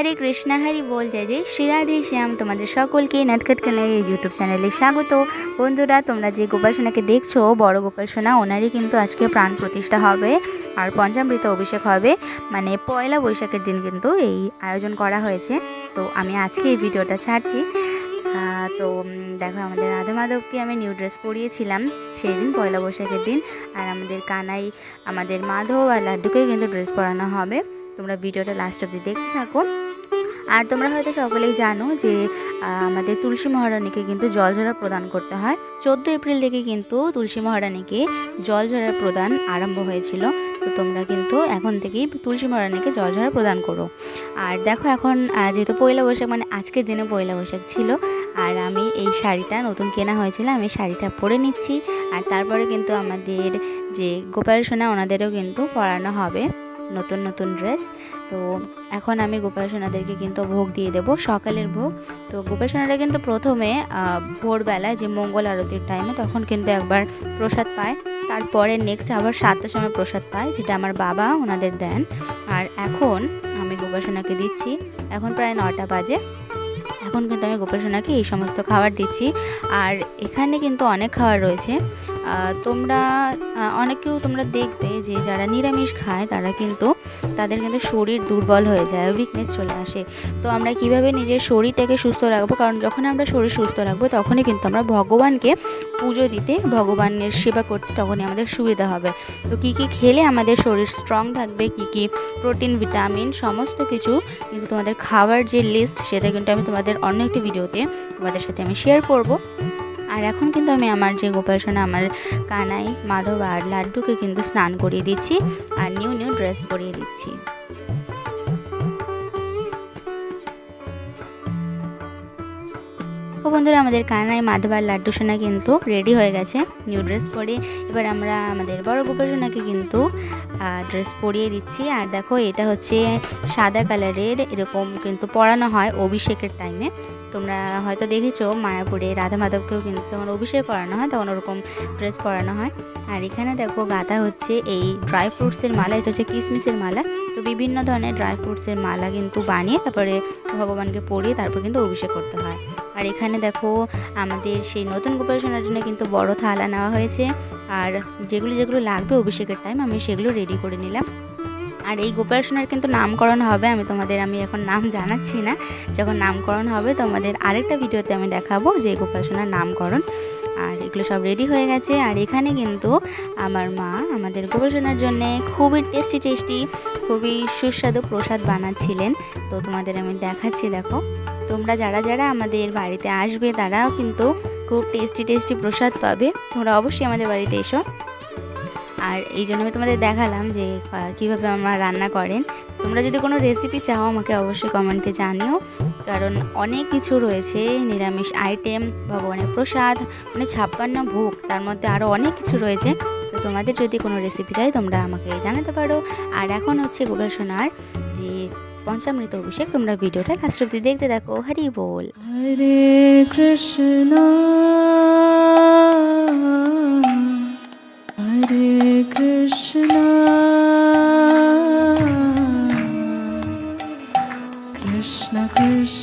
হরে কৃষ্ণা, হরি বল, জয় জয়। শ্রীরাধে শ্যাম, তোমাদের সকলকে নাটকাট কানাই এই ইউটিউব চ্যানেলে স্বাগত। বন্ধুরা, তোমরা যে গোপাল সোনাকে দেখছ, বড় গোপাল সোনা, ওনারই কিন্তু আজকে প্রাণ প্রতিষ্ঠা হবে আর পঞ্চামৃত অভিষেক হবে। মানে পয়লা বৈশাখের দিন কিন্তু এই আয়োজন করা হয়েছে। তো আমি আজকে এই ভিডিওটা ছাড়ছি। তো দেখো আমাদের রাধা মাধবকে আমি নিউ ড্রেস পরিয়েছিলাম সেই দিন, পয়লা বৈশাখের দিন। আর আমাদের কানাই, আমাদের মাধব আর লাড্ডুকেও কিন্তু ড্রেস পরানো হবে। তোমরা ভিডিওটা লাস্ট অব্দি দেখতে থাকো। আর তোমরা হয়তো সকলেই জানো যে আমাদের তুলসী মহারানীকে কিন্তু জল ঝরা প্রদান করতে হয়। চোদ্দ এপ্রিল থেকে কিন্তু তুলসী মহারানীকে জল ঝরা প্রদান আরম্ভ হয়েছিল। তো তোমরা কিন্তু এখন থেকেই তুলসী মহারানীকে জল ঝরা প্রদান করো। আর দেখো এখন যেহেতু পয়লা বৈশাখ মানে আজকের দিনে পয়লা বৈশাখ ছিল, আর আমি এই শাড়িটা নতুন কেনা হয়েছিল, আমি শাড়িটা পরে নিচ্ছি। আর তারপরে কিন্তু আমাদের যে গোপাল সোনা, ওনাদেরও কিন্তু পরানো হবে নতুন নতুন ড্রেস তো এখন আমি গোপাল সোনাদেরকে কিন্তু ভোগ দিয়ে দেবো, সকালের ভোগ। তো গোপাল কিন্তু প্রথমে ভোরবেলায় যে মঙ্গল আরতির টাইমে তখন কিন্তু একবার প্রসাদ পায়। তারপরে নেক্সট আবার সাতটার সময় প্রসাদ পায়, যেটা আমার বাবা ওনাদের দেন। আর এখন আমি গোপাল সোনাকে দিচ্ছি, এখন প্রায় নটা বাজে। এখন কিন্তু আমি গোপাল সোনাকে এই সমস্ত খাবার দিচ্ছি। আর এখানে কিন্তু অনেক খাবার রয়েছে। তোমরা অনেকেও তোমরা দেখবে যে যারা নিরামিষ খায়, তারা কিন্তু তাদের কিন্তু শরীর দুর্বল হয়ে যায় উইকনেস চলে আসে। তো আমরা কীভাবে নিজের শরীরটাকে সুস্থ রাখব? কারণ যখন আমরা শরীর সুস্থ রাখব, তখনই কিন্তু আমরা ভগবানকে পুজো দিতে, ভগবানের সেবা করতে তখনই আমাদের সুবিধা হবে। তো কী কী খেলে আমাদের শরীর স্ট্রং থাকবে? কী কী প্রোটিন ভিটামিন সমস্ত কিছু কিন্তু তোমাদের খাওয়ার যে লিস্ট সেটা কিন্তু আমি তোমাদের অন্য একটি ভিডিওতে তোমাদের সাথে আমি শেয়ার করব। আর এখন কিন্তু আমি আমার যে গোপাসনা আমার কানাই, মাধব আর লাড্ডুকে কিন্তু স্নান করিয়ে দিচ্ছি আর নিউ নিউ ড্রেস পরিয়ে দিচ্ছি। ও বন্ধুরা, আমাদের কানাই মাধবার লাড্ডু সোনা কিন্তু রেডি হয়ে গেছে নিউ ড্রেস পরে। এবার আমরা আমাদের বড় গোপাল সোনাকে কিন্তু ড্রেস পরিয়ে দিচ্ছি। আর দেখো, এটা হচ্ছে সাদা কালারের এরকম কিন্তু পরানো হয় অভিষেকের টাইমে তোমরা হয়তো দেখেছ, মায়াপুরে রাধা মাধবকেও কিন্তু যখন অভিষেক করানো হয়, তখন ওরকম ড্রেস পরানো হয়। আর এখানে দেখো গাঁদা হচ্ছে এই ড্রাই ফ্রুটসের মালা, এটা হচ্ছে কিসমিসের মালা। তো বিভিন্ন ধরনের ড্রাই ফ্রুটসের মালা কিন্তু বানিয়ে, তারপরে ভগবানকে পরিয়ে তারপর কিন্তু অভিষেক করতে হয়। আর এখানে দেখো আমাদের সেই নতুন গোপাল সোনার জন্য কিন্তু বড় থালা নেওয়া হয়েছে। আর যেগুলো যেগুলো লাগবে অভিষেকের টাইম আমি সেগুলো রেডি করে নিলাম। আর এই গোপাল সোনার কিন্তু নামকরণ হবে, আমি তোমাদের, আমি এখন নাম জানাচ্ছি না। যখন নামকরণ হবে তোমাদের আরেকটা ভিডিওতে আমি দেখাবো যে গোপাল সোনার নামকরণ। আর এগুলো সব রেডি হয়ে গেছে। আর এখানে কিন্তু আমার মা আমাদের সোনার জন্যে খুবই টেস্টি টেস্টি খুবই সুস্বাদু প্রসাদ বানাচ্ছিলেন। তো তোমাদের আমি দেখাচ্ছি, দেখো। তোমরা যারা যারা আমাদের বাড়িতে আসবে, তারাও কিন্তু খুব টেস্টি টেস্টি প্রসাদ পাবে। তোমরা অবশ্যই আমাদের বাড়িতে এসো। আর এই জন্য আমি তোমাদের দেখালাম যে কীভাবে আমার রান্না করেন। তোমরা যদি কোনো রেসিপি চাও, আমাকে অবশ্যই কমেন্টে জানিও। কারণ অনেক কিছু রয়েছে, নিরামিষ আইটেম ভগবানের প্রসাদ মানে ছাপ্পান্ন ভোগ, তার মধ্যে আরও অনেক কিছু রয়েছে। তো তোমাদের যদি কোনো রেসিপি চাই, তোমরা আমাকে জানাতে পারো। আর এখন হচ্ছে যে পঞ্চামৃত অভিষেক, তোমরা ভিডিওটা লাস্ট অব্দি দেখতে দেখো হরি বল। হরে কৃষ্ণ হরে কৃষ্ণ কৃষ্ণ কৃষ্ণ।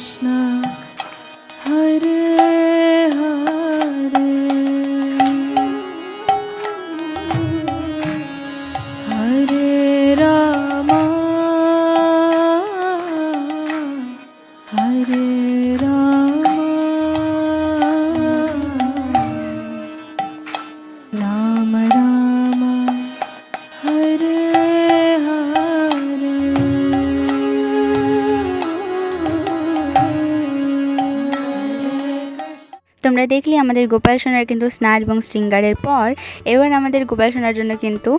দেখলে আমাদের গোপাল সোনার কিন্তু স্নান এবং শৃঙ্গারের পর এবার আমাদের গোপাল সোনার জন্য কিন্তু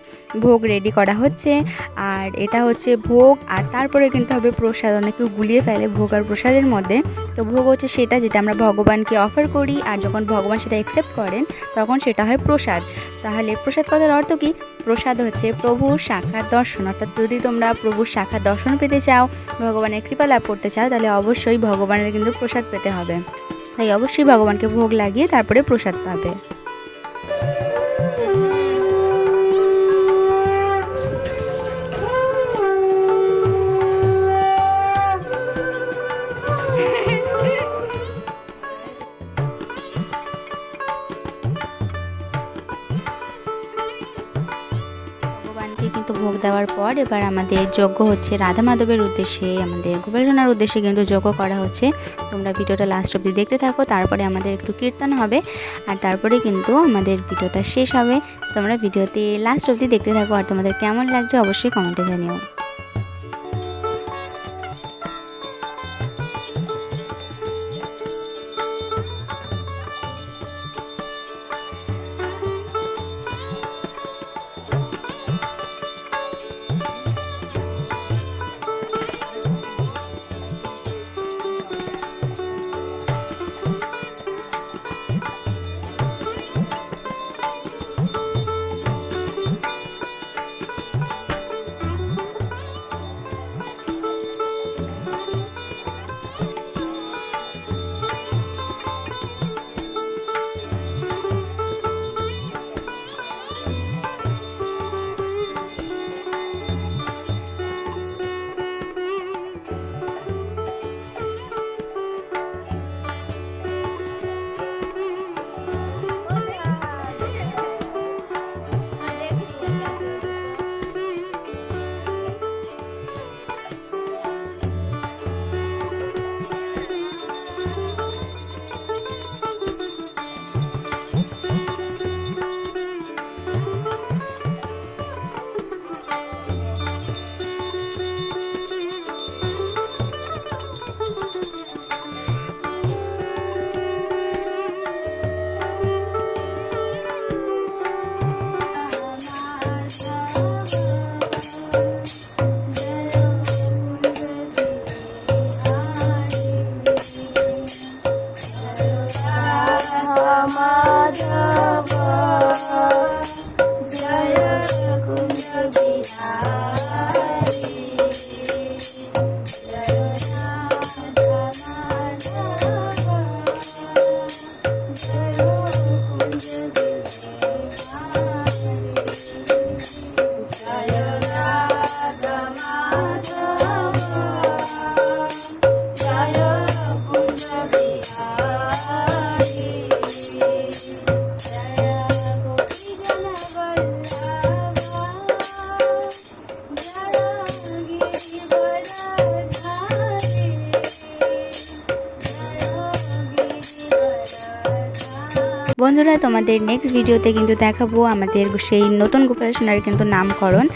ভোগ রেডি করা হচ্ছে। আর এটা হচ্ছে ভোগ, আর তারপরে কিন্তু হবে প্রসাদ। অনেকেও গুলিয়ে ফেলে ভোগ আর প্রসাদের মধ্যে। তো ভোগ হচ্ছে সেটা যেটা আমরা ভগবানকে অফার করি, আর যখন ভগবান সেটা অ্যাকসেপ্ট করেন, তখন সেটা হয় প্রসাদ। তাহলে প্রসাদ কথার অর্থ কি? প্রসাদ হচ্ছে প্রভুর শাখার দর্শন। অর্থাৎ যদি তোমরা প্রভুর শাখার দর্শন পেতে চাও, ভগবানের কৃপা লাভ করতে চাও, তাহলে অবশ্যই ভগবানের কিন্তু প্রসাদ পেতে হবে। তাই অবশ্যই ভগবানকে ভোগ লাগিয়ে তারপরে প্রসাদ পাবে। দেওয়ার পর এবার আমাদের যজ্ঞ হচ্ছে রাধা মাধবের উদ্দেশ্যে, আমাদের গোপালসোনার উদ্দেশ্যে কিন্তু যজ্ঞ করা হচ্ছে। তোমরা ভিডিওটা লাস্ট অব্দি দেখতে থাকো, তারপরে আমাদের একটু কীর্তন হবে, আর তারপরে কিন্তু আমাদের ভিডিওটা শেষ হবে। তোমরা ভিডিওতে লাস্ট অব্দি দেখতে থাকো, আর তোমাদের কেমন লাগছে অবশ্যই কমেন্টে জানিও। মাধব বন্ধুরা, তোমাদের নেক্সট ভিডিওতে কিন্তু দেখাবো আমাদের সেই নতুন গোপাল সোনার কিন্তু নামকরণ।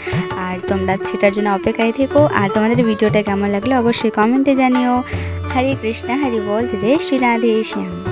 আর তোমরা সেটার জন্য অপেক্ষায় থেকো। আর তোমাদের ভিডিওটা কেমন লাগল অবশ্যই কমেন্টে জানিও। হরে কৃষ্ণ, হরি বল, জয় শ্রী রাধে, শ্যাম।